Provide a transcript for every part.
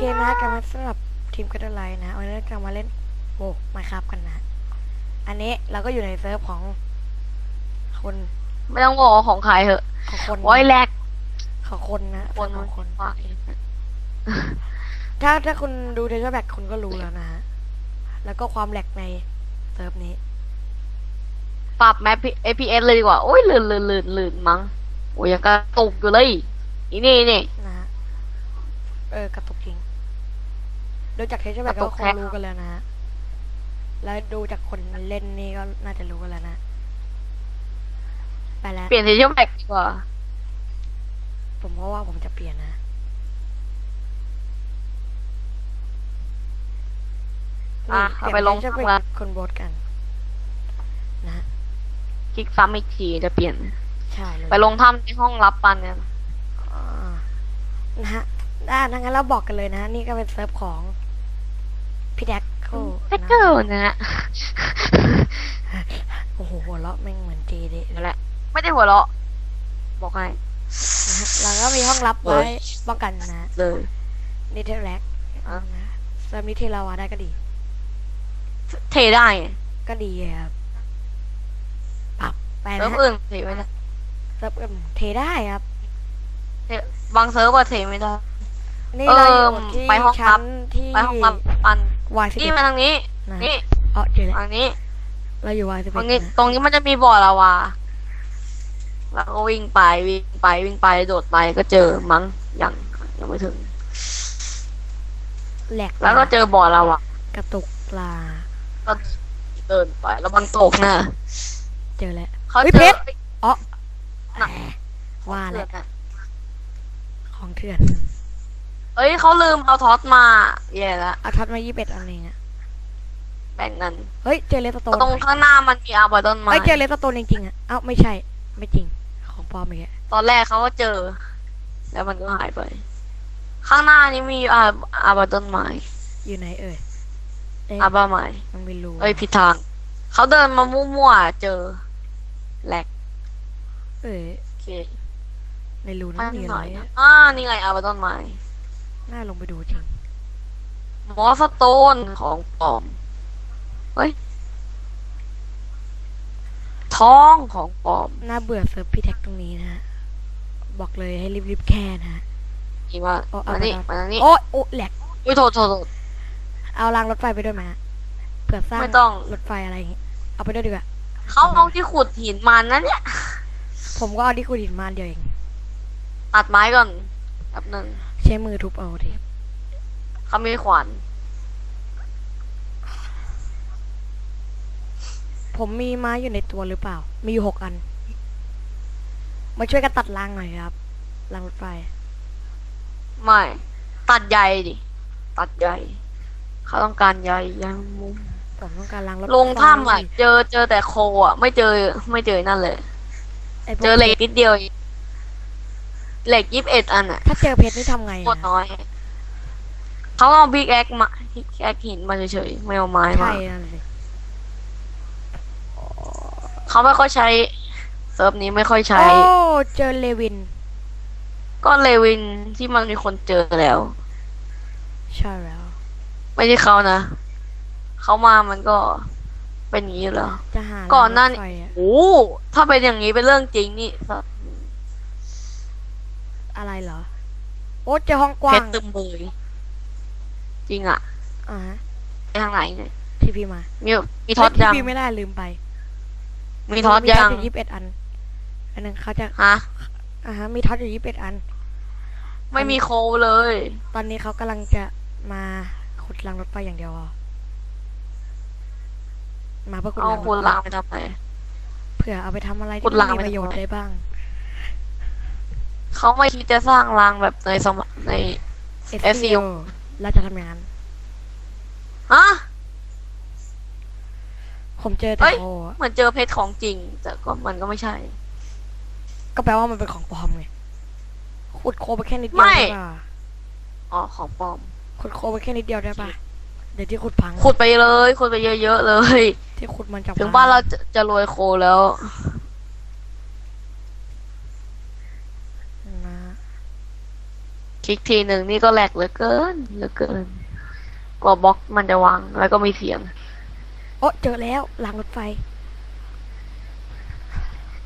เคนะฮะกลับมาสำหรับทีมกัตเตอร์ไลน์นะวันนี้เราจะมาเล่นโอ้มาครับกันนะ อันนี้เราก็อยู่ในเซิร์ฟของคนไม่ต้องบอกว่าของใครเหอะของคนโอ้ยแลกของคนนะคนขมัอนงคนว่าเองถ้าถ้าคุณดูเทเชอร์แบ็กคุณก็รู้แล้วนะฮะ แล้วก็ความแหลกในเซิร์ฟนี้ ปรับแมป APS เลยดีกว่า โอ้ยลื่นลื่นลื่นลื่นมั้ง โอ้ยยังกระตุกอยู่เลย อีนี่นี่นะฮะเออกระตุกจริง ดูจากเทเชอร์แบ็กกระตุก็กคแค่งรู้กันแล้วนะฮะ แล้วดูจากคนเล่นนี่ก็น่าจะรู้กันแล้วนะ ไปแล้ว เปลี่ยนเทเชอร์แบ็กดีกว่า ผมก็ว่าผมจะเปลี่ยนนะ อะนี่เอาไปลงจะข้างไปล่างคนโบสกัน นะ คลิกซ้ำอีกทีจะเปลี่ยน ใช่เลยไปลงถ้ำในห้องรับปันเนี่ยอ่านะฮะอ่างั้นเราบอกกันเลยนะ นี่ก็เป็นเซิร์ฟของ พี่แดกโคแฮกเกอร์นะฮะโอ้โหหัวเราะแม่งเหมือนเจเดะเลยนั่นแหละ ไม่ได้หัวเราะ บอกให้นะฮะเราก็มีห้องลับไว้เอ้ยป้องกันนะเลยนิเทลแลกอะนะเซิร์ฟนี้เทลาวาได้ก็ดี เทได้ไงก็ดีครับปรับไปเซินะร์ฟฮะอื่นเทไม่ได้เซิร์ฟอื่นเทได้ครับเทบางเซิร์ฟอะเทไม่ได้นี่เออเราอยู่ที่ไปห้องลัชั้บนที่ไปห้องรับปัน วายสิบนี่เอ็ดมาทางนี้นะนี่อ๋อเจอแล้วทางนี้ เราอยู่วายสิบตรเอ็ดงนี้นะตรงนี้มันจะมีบ่อลาวาแล้วก็วิ่งไปวิ่งไปวิ่งไปโดดไปก็เจอมั้งยังยังไม่ถึงแหลกแล้วก็เจอบ่อลาวากระตุกปลาก็เดินไปแล้วมันตกนะเจอแล้วเขาเฮ้ยเจเพอชรอ๋อว่าแล้วเพื่อนอะของเถื่อน เอ้ยเขาลืมเอาทอสมาแย่ละเอาทัดมายี่สิบเอ็ดอันเองอะแบ่งกันเฮ้ยเจอเลสโตนตรงข้างหน้ามันมีอาร์บาต้นไม้เฮ้ยเจอเลสโตนจริงๆอะเอ้าไม่ใช่ ไม่จริง ของปลอมอีกแล้วตอนแรกเขาก็เจอ แล้วมันก็หายไป ข้างหน้านี้มีอาร์อาร์บาต้นไม้อยู่ไหนเอ่ยเอ๊ะอาร์บาไม้มันไม่รู้เอ้ยผิดทางเขาเดินมามั่วๆเจอแหลกเอ้ยโอเคในรูไปนั่นมีหอะไรน่อยอะ อ่านี่ไงอาร์บาต้นไม้ น่าลงไปดูจริงมอสโตนของปลอม เฮ้ยท้องของปลอม น่าเบื่อเซิร์ฟพี่แท็กตรงนี้นะฮะ บอกเลยให้รีบๆแค่นะฮะอีมาโอ้เอามานี่ไปก่อนมาทางนี้โอ้โอ้แหลก อุ้ยโทษโทษโทษ เอารางรถไฟไปด้วยไหมฮะเผื่อสร้างไม่ต้อง รถไฟอะไรอย่างงี้ เอาไปด้วยดีกว่า เขาเอาที่ขุดหินมันนะเนี่ย ผมก็เอาที่กูดินมาอันเดียวเอง ตัดไม้ก่อนแป๊บหนึงใช้มือทุบเอาทีเขามีขวานผมมีไม้อยู่ในตัวหรือเปล่า มีอยู่หกอัน มาช่วยกันตัดรางหน่อยครับรางรถไฟ ไม่ ตัดใยดิ ตัดใยเขาต้องการใยยังมุมผมต้องการรางรถไฟลงถ้ำอะ เจอเจอแต่โคอะ ไม่เจอไม่เจอนั่นเลยไพวกเจอเหล็กนิดเดียวเอง เหล็กยี่สิบเอ็ดอันอะถ้าเจอเพชรนี่ทำไงโคอะตรน้อย เขาเอาบิ๊กแอคมาบิ๊กแอคหินมาเฉยๆไม่เอาไม้มาใช่นั่นสิเขาไม่ค่อยใช้เซิร์ฟนี้ไม่ค่อยใช้ โอ้เจอเลวิน ก็เลวินที่มันมีคนเจอแล้ว ใช่แล้ว ไม่ใช่เขานะ เขามามันก็เป็นอย่างนี้อยู่แล้วจะหาก่อนหน้านี้รางรถไฟอะโอ้ถ้าเป็นอย่างนี้เป็นเรื่องจริงนี่ อะไรเหรอ โอ้เจอห้องกเพว้าชงรตึมเบยจริงอะอ่าฮะไปทางไหนเนี่ยที่พี่มามีมีท็อตเฮ้ยังที่พี่ไม่ได้ลืมไปมีท็อตยังมียี่สิบเอ็ดอัน อันนึงเขาจะฮะ อ่าฮะมีท็อตอยู่ยี่สิบเอ็ดอัน ไม่มีโคเลย ตอนนี้เขากำลังจะมาขุดรางรถไฟอย่างเดียวอะมาเพื่อขุดเอารางรถคุณไฟลางไปทำไม เผื่อเอาไปทำอะไรขุที่ดรางมีไปประโยชน์ทำไม ได้บ้าง เขาไม่คิดจะสร้างรางแบบในสมใน SEO เราจะทำอย่างนั้นฮะผมเจอเอ้แต่ยโคอะเหมือนเจอเพชรของจริง แต่ก็มันก็ไม่ใช่ ก็แปลว่ามันเป็นของปลอมไงขุดโคไปแค่นิดเดียวไม่ ได้ป่ะอ๋อของปลอม ขุดโคไปแค่นิดเดียวได้ป่ะเดี๋ยวที่ขุดพังขุดไปเลยขุดไปเยอะๆเลย ที่ขุดมันจะถึงพับ้านเราจะจะรวยโคแล้ว นะ โอเคคลิกทีหนึ่งนี่ก็แหลกเหลือเกินเหลือเกินกว่าบล็อกมันจะวางแล้วก็มีเสียงโอ้เจอแล้วรางรถไฟ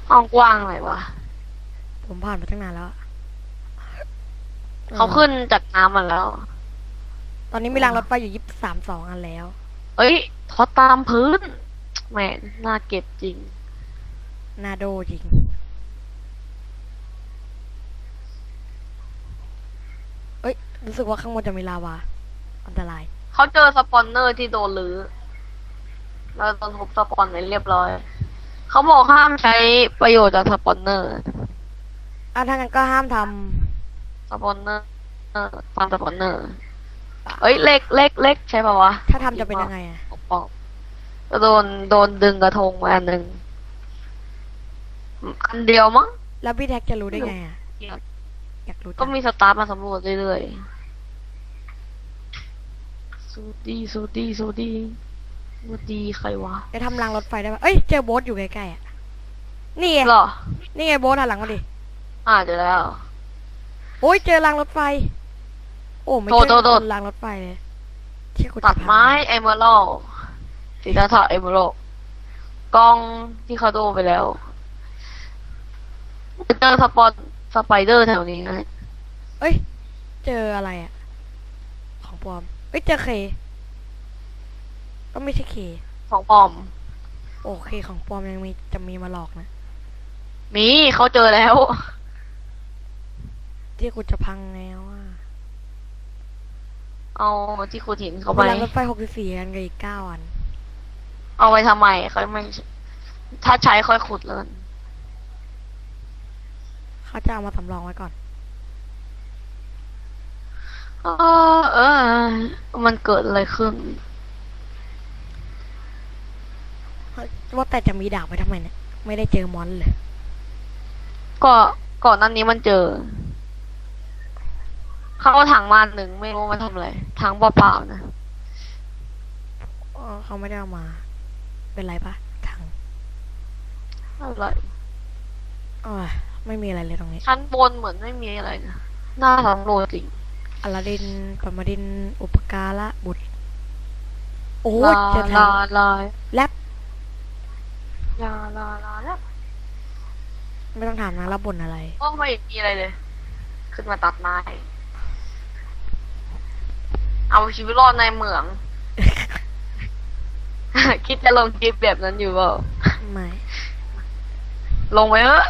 ห้องกว้างหน่อยวะผมผ่านมาตั้งนานแล้วอะเขาขึ้นจากน้ำมาแล้ว ตอนนี้มีรางรถไฟอยู่ยี่สามสองอันแล้ว เอ้ยทอดตามพื้นแหมน่าเก็บจริง นาโดจริง เอ้ย รู้สึกว่าข้างบนจะมีลาวา อันตราย เขาเจอสปอนเนอร์ที่โดนลือ้อแล้วโดนทุบสปอนไปเรียบร้อย เขาบอกห้ามใช้ประโยชน์จากสปอนเนอร์อะถ้างั้นก็ห้ามทสปอนเนอร์เออฟาร์มสปอนเนอร์ เอ้ยเล็กเล็กเล็กใช่ปะวะำถ้าทำจะเป็นยังไงอะปอกก็โดนโดนดึงกระทงมาอันหนึ่งอันเดียวมั้ง แล้วพี่แท็กจะรู้ได้ไงอะ อยากรู้จังก็มีสตาฟมาสำรวจเรื่อยๆสูดีสูดีสูดีสูดีใครวะจะทำรางรถไฟได้ปะเอ้ยเจอโบ๊ทอยู่ใกล้ๆอะนี่ไงเหรอ นี่ไงโบ๊ทหันหลังมาดิอ่าเจอแล้ว โอ้ยเจอรางรถไฟ โอ้ไม่โดใช่ดโดดโดดรางรถไฟเลยที่กูจะตัดไม้เอเมอรัลสีดาถาเอเมอรัลกล้องที่เขาโดนไปแล้วเจอสปอน สไปเดอร์แถวนี้ไงเอ้ย เจออะไรอะของปลอม เอ้ย เจอเค ก็ไม่ใช่เค ของปลอม โอเค ของปลอมยังมีจะมีมาหลอกนะ มีเขาเจอแล้ว ที่กูจะพังแล้วอะ เอาที่ครูถินเขาเวไปลารถไฟหกสิบสี่กันกับอีกเก้าอัน เอาไว้ทำไมเขาไม่ถ้าใช้ค่อยขุดแล้วกัน เขาจะเอามาสำรองไว้ก่อน เออเออ มันเกิดอะไรขึ้น ว่าแต่จะมีดาบไว้ทำไมเนี่ย ไม่ได้เจอมอนเลย ก็ก่อนหนั้นนี้มันเจอ เขาเอาถังมาหนึ่งไม่รู้มันทำอะไร ถังเปล่าๆนะเออเขาไม่ได้เอามา เป็นไรปะถังอะไรเออ ไม่มีอะไรเลยตรงนี้ชั้นบนเหมือนไม่มีอะไรนะน่าสำรวจจริงอลาดินปรมาดิน อุปการะบุตร โอ้ลายเจอทาลางลายแลบลาลาลาแล้วไม่ต้องถามนะรับบนอะไรก็ไม่มีอะไรเลย ขึ้นมาตัดไม้เอาชีวิตรอดในเหมือง คิดจะลงคลิปแบบนั้นอยู่เปล่าไม่ ลงไว้เถอะ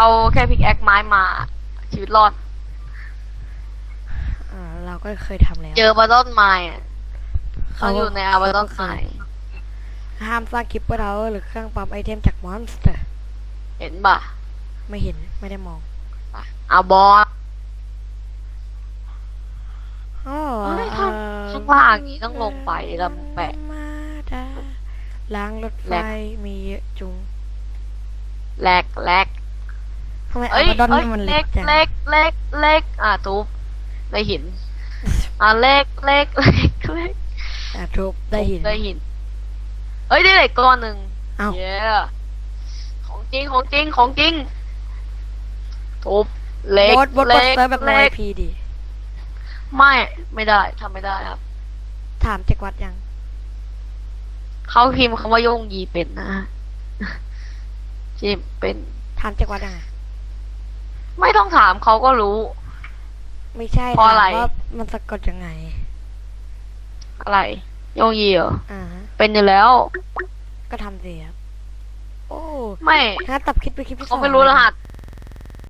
เอาแค่พิกแอคไม้มา ชีวิตรอดเออเราก็เคยทำแล้ว เจอบาดอนไม้อะเขาอยู่ในอาบาดอนไม้ห้ามสร้างคลิปเปอร์เทาหรือเครื่องปั๊มไอเทมจากมอนสเตอร์ เห็นป่ะไม่เห็นไม่ได้มองเอาบอสอ๋อเอ้ยข้างข้างล่างนี้ต้องลงไปลำแปะมาดาล้างรถไฟแลกมีเยอะจุงแลกแลก ทำไมอาเอ้ยบาดอนเอ้ยนี่มันเล็เล็กกจังเล็กเล็กเล็กอะทุบได้หิน อะเล็กเล็กเล็กเล็กอะทุบได้หิน ได้หิน เอ้ยได้เหล็กก้อนหนึ่งเอ้า เย้ของจริงของจริงของจริงทุบเล็กบดบดบดเล็กเซิร์ฟแบบโนเล็ไอกพีดิ ไม่ไม่ได้ทำไม่ได้ครับ ถามเจ็กวัดยัง เขาพิมพ์คำว่าโยงยีเป็นนะที่เป็นถามเจ็กวัดยังไง ไม่ต้องถามเขาก็รู้ ไม่ใช่เพราะถามอะไรว่ามันสะกดยังไง อะไรโยงยีเหรออ่าฮะเป็นอยู่แล้ว ก็ทำสิครับ โอ้ไม่ งั้นตับคลิปไปคลิปที่สองเขาไม่รู้รหัส